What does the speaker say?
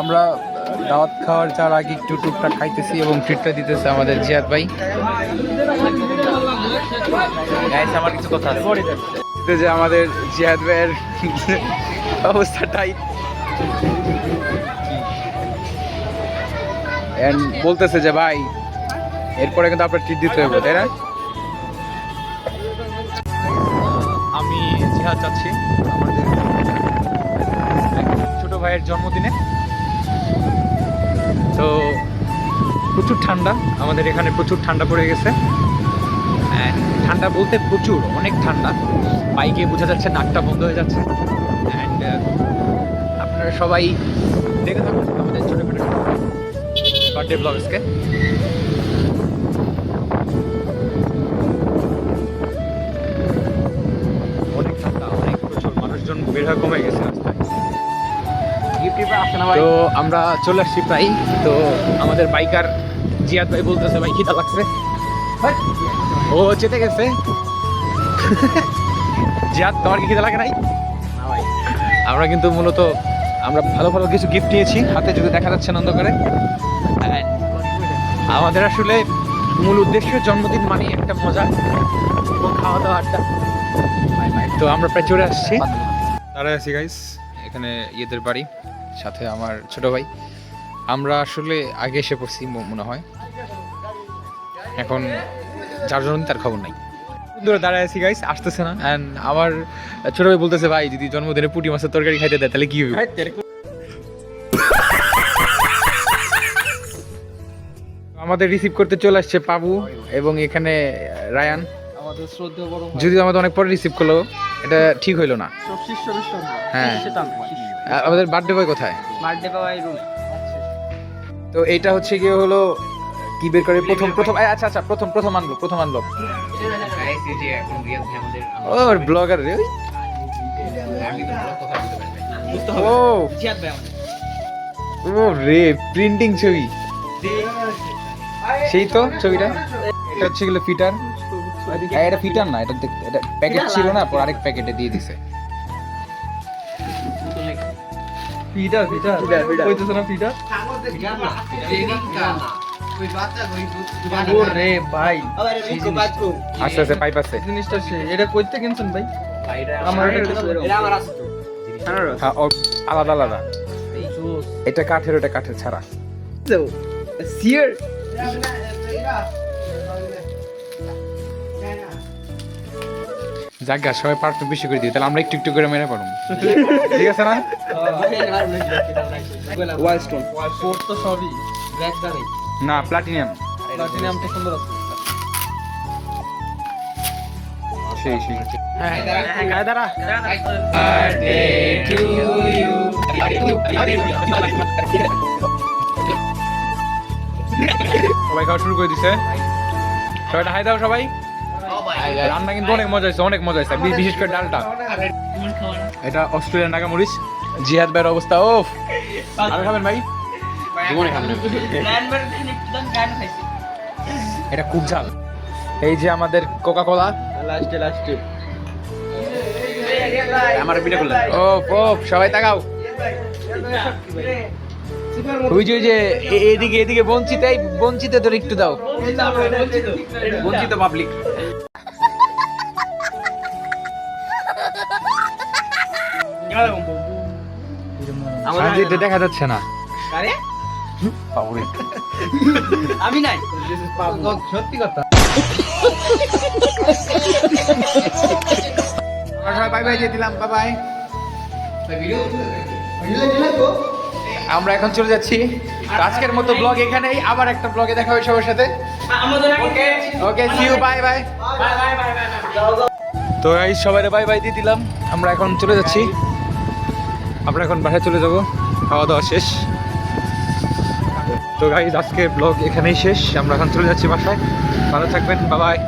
আমরা দাওয়াত খাওয়ার যাওয়ার আগে একটু টুকটাক খাইতেছি এবং ট্রিটটা দিতেছে আমাদের জিয়াদ ভাই। আমার কিছু কথা আছে। যে আমাদের জিয়াদ ভাইয়ের অবস্থা টাইট এন্ড বলতেছে যে ভাই এরপরে কিন্তু আপনার ট্রিট দিতে হবে তাই না? আমি জিহাদ যাচ্ছি আমাদের ছোট ভাইয়ের জন্মদিনে। তো প্রচুর ঠান্ডা। আমাদের এখানে প্রচুর ঠান্ডা পড়ে গেছে। And ঠান্ডা বলতে প্রচুর, অনেক ঠান্ডা। বাইকে বোঝা যাচ্ছে নাকটা বন্ধ হয়ে যাচ্ছে। অ্যান্ড আপনারা সবাই দেখে থাকুন আমাদের ছোটো ছোটো বার্থডে ব্লগসকে। অনেক ঠান্ডা, অনেক প্রচুর মানুষজন হয়ে কমে গেছে। তো আমরা চলে আসছি প্রায়। তো আমাদের বাইকার জিয়াদ ভাই বলতেছে ভাই খিদা লাগছে। ও চেতে গেছে। জিয়াদ তোমার কি খিদা লাগে নাই? আমরা কিন্তু মূলত আমরা ভালো ভালো কিছু গিফট নিয়েছি। হাতে যদি দেখা যাচ্ছে নন্দ করে আমাদের আসলে মূল উদ্দেশ্য জন্মদিন মানে একটা মজা এবং খাওয়া দাওয়া আড্ডা তো আমরা প্রায় চলে আসছি। দাঁড়ায় আছি গাইস এখানে ইয়েদের বাড়ি। সাথে আমার ছোট ভাই। আমরা আসলে আগে এসে পড়ছি মনে হয়। এখন যার জন্য তার খবর নাই। দূরে দাঁড়ায় আছি গাইস আসতেছে না। অ্যান্ড আমার ছোট ভাই বলতেছে ভাই যদি জন্মদিনে পুটি মাছের তরকারি খাইতে দেয় তাহলে কি হবে? আমাদের রিসিভ করতে চলে আসছে পাবু এবং এখানে রায়ান। আমাদের শ্রদ্ধা বড় যদি আমাদের অনেক পরে রিসিভ করল এটা ঠিক হইল না। সব শিষ্য বিষ্য হ্যাঁ। আমাদের বার্থডে বয় কোথায়? বার্থডে তো এইটা হচ্ছে গিয়ে হলো কি বের করে? প্রথম প্রথম আচ্ছা আচ্ছা প্রথম প্রথম আনলো প্রথম আনলো ও ব্লগার রে ও। ও রে প্রিন্টিং ছবি। সেই তো ছবিটা? এটা হচ্ছে গেলো ফিটার। এটা ফিটার না এটা দেখ- এটা প্যাকেট ছিল না পর আরেক প্যাকেটে দিয়ে দিছে। পিটার পিটার কইতেছ না পিটার ওরে ভাই আস্তে আস্তে পাইপ আছে। জিনিসটা সে এটা কইতে কিনছেন ভাই? আমার হ্যাঁ আলাদা আলাদা। এটা কাঠের ওটা কাঠের ছাড়া। সিয়ার যাক গা, সবাই পার্ট বেশি করে দিই তাহলে আমরা একটু একটু করে মেরে পারব ঠিক আছে না? ওয়াইল্ড স্টোন ফোর্থ তো সবই ব্ল্যাক দাঁড়াই না প্লাটিনামটা সুন্দর আছে সেই সেই। গায়ে দাঁড়া। সবাই খাওয়া শুরু করে দিছে। সবাই হাই দাও সবাই। রান্না কিন্তু অনেক মজা হয়েছে অনেক মজা হয়েছে। বিশেষ করে ডালটা। এটা অস্ট্রেলিয়ান নাগা মরিচ জিহাদ ভাইয়ের অবস্থা ও আর খাবেন ভাই? এটা খুব ঝাল। এই যে আমাদের কোকা কোলা লাস্টে। লাস্টে আমার ভিডিও করলেন ও ও সবাই তাকাও। ওই যে ওই যে এদিকে এদিকে বঞ্চিত এই বঞ্চিত তোর একটু দাও। বঞ্চিত পাবলিক এটা দেখা যাচ্ছে না। আমি নাই। সত্যি কথা। আমরা বাই বাই দিয়ে দিলাম বাই বাই আমরা এখন চলে যাচ্ছি আজকের মতো ব্লগ এখানেই। আবার একটা ব্লগে দেখা হবে সবার সাথে। Okay see you bye bye তো এই সবাই বাই বাই দিয়ে দিলাম। আমরা এখন চলে যাচ্ছি। আমরা এখন বাসায় চলে যাব। খাওয়া দাওয়া শেষ। তো গাইজ আজকে ব্লগ এখানেই শেষ। আমরা এখন চলে যাচ্ছি বাসায়। ভালো থাকবেন বাবাই